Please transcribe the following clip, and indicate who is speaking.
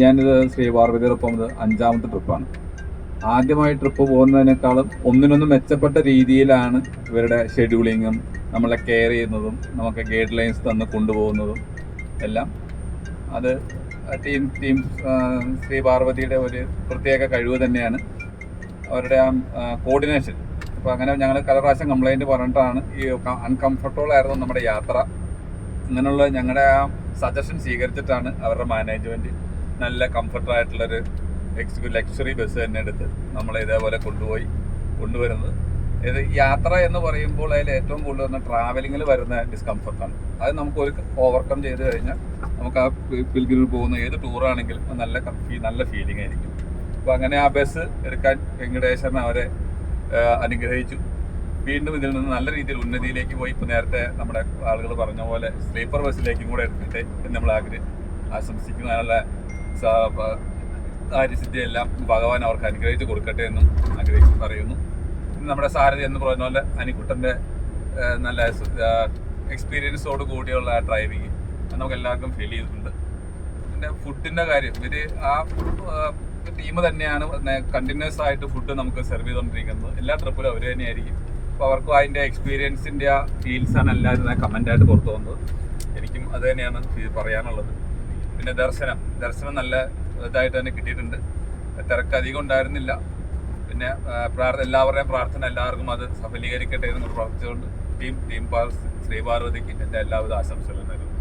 Speaker 1: ഞാനിത് ശ്രീ പാർവതിയോടൊപ്പം ഇത് അഞ്ചാമത്തെ ട്രിപ്പാണ്. ആദ്യമായി ട്രിപ്പ് പോകുന്നതിനേക്കാളും ഒന്നിനൊന്നും മെച്ചപ്പെട്ട രീതിയിലാണ് ഇവരുടെ ഷെഡ്യൂളിങ്ങും നമ്മളെ കെയർ ചെയ്യുന്നതും നമുക്ക് ഗൈഡ് ലൈൻസ് തന്ന് കൊണ്ടുപോകുന്നതും എല്ലാം. അത് ടീം ടീം ശ്രീ പാർവതിയുടെ ഒരു പ്രത്യേക കഴിവ് തന്നെയാണ്. അവരുടെ ആ കോർഡിനേഷൻ അപ്പോൾ അങ്ങനെ ഞങ്ങൾ പല പ്രാവശ്യം കംപ്ലൈന്റ് പറഞ്ഞിട്ടാണ് ഈ അൺകംഫർട്ടബിൾ ആയിരുന്നു നമ്മുടെ യാത്ര. അങ്ങനെയുള്ള ഞങ്ങളുടെ ആ സജഷൻ സ്വീകരിച്ചിട്ടാണ് അവരുടെ മാനേജ്മെന്റ് നല്ല കംഫർട്ടായിട്ടുള്ളൊരു എക്സ് ലക്ഷറി ബസ് തന്നെ എടുത്ത് നമ്മളെ ഇതേപോലെ കൊണ്ടുപോയി കൊണ്ടുവരുന്നത്. ഇത് യാത്ര എന്ന് പറയുമ്പോൾ അതിൽ ഏറ്റവും കൂടുതൽ വന്ന ട്രാവലിങ്ങിൽ വരുന്ന ഡിസ്കംഫർട്ടാണ് അത് നമുക്ക് ഒരു ഓവർകം ചെയ്ത് കഴിഞ്ഞാൽ നമുക്ക് ആ പിൽഗ്രിൽ പോകുന്ന ഏത് ടൂറാണെങ്കിലും നല്ല നല്ല ഫീലിംഗ് ആയിരിക്കും. അപ്പോൾ അങ്ങനെ ആ ബസ് എടുക്കാൻ വെങ്കടേശ്വരൻ അവരെ അനുഗ്രഹിച്ചു. വീണ്ടും ഇതിൽ നിന്ന് നല്ല രീതിയിൽ ഉന്നതിയിലേക്ക് പോയി. ഇപ്പോൾ നേരത്തെ നമ്മുടെ ആളുകൾ പറഞ്ഞ പോലെ സ്ലീപ്പർ ബസ്സിലേക്കും കൂടെ എടുക്കട്ടെ എന്ന് നമ്മൾ ആഗ്രഹം ആശംസിക്കുന്നു. അതിനുള്ള കാര്യസിദ്ധിയെല്ലാം ഭഗവാൻ അവർക്ക് അനുഗ്രഹിച്ച് കൊടുക്കട്ടെ എന്നും ആഗ്രഹിച്ച് പറയുന്നു. നമ്മുടെ സാരഥി എന്ന് പറയുന്ന പോലെ അനിക്കുട്ടന്റെ നല്ല എക്സ്പീരിയൻസോട് കൂടിയുള്ള ഡ്രൈവിങ് നമുക്ക് എല്ലാവർക്കും ഫീൽ ചെയ്തിട്ടുണ്ട്. പിന്നെ ഫുഡിന്റെ കാര്യം. ഇവർ ആ ടീം തന്നെയാണ് കണ്ടിന്യൂസ് ആയിട്ട് ഫുഡ് നമുക്ക് സെർവ് ചെയ്തുകൊണ്ടിരിക്കുന്നത് എല്ലാ ട്രിപ്പിലും അവർ തന്നെയായിരിക്കും. അപ്പോൾ അവർക്കും അതിന്റെ എക്സ്പീരിയൻസിന്റെ ഫീൽസാണ് എല്ലാവരും കമന്റായിട്ട് പുറത്തു വന്നത് എനിക്കും അത് തന്നെയാണ് പറയാനുള്ളത്. പിന്നെ ദർശനം. ദർശനം നല്ല ഇതായിട്ട് തന്നെ കിട്ടിയിട്ടുണ്ട്. തിരക്ക് അധികം ഉണ്ടായിരുന്നില്ല. പിന്നെ പ്രാർത്ഥന എല്ലാവരുടെയും പ്രാർത്ഥന എല്ലാവർക്കും അത് സഫലീകരിക്കട്ടെ എന്ന് പ്രാർത്ഥിച്ചുകൊണ്ട് ടീം ടീം പാർ ശ്രീ പാർവതിക്ക് എന്റെ എല്ലാവിധ ആശംസകളും നേരുന്നു.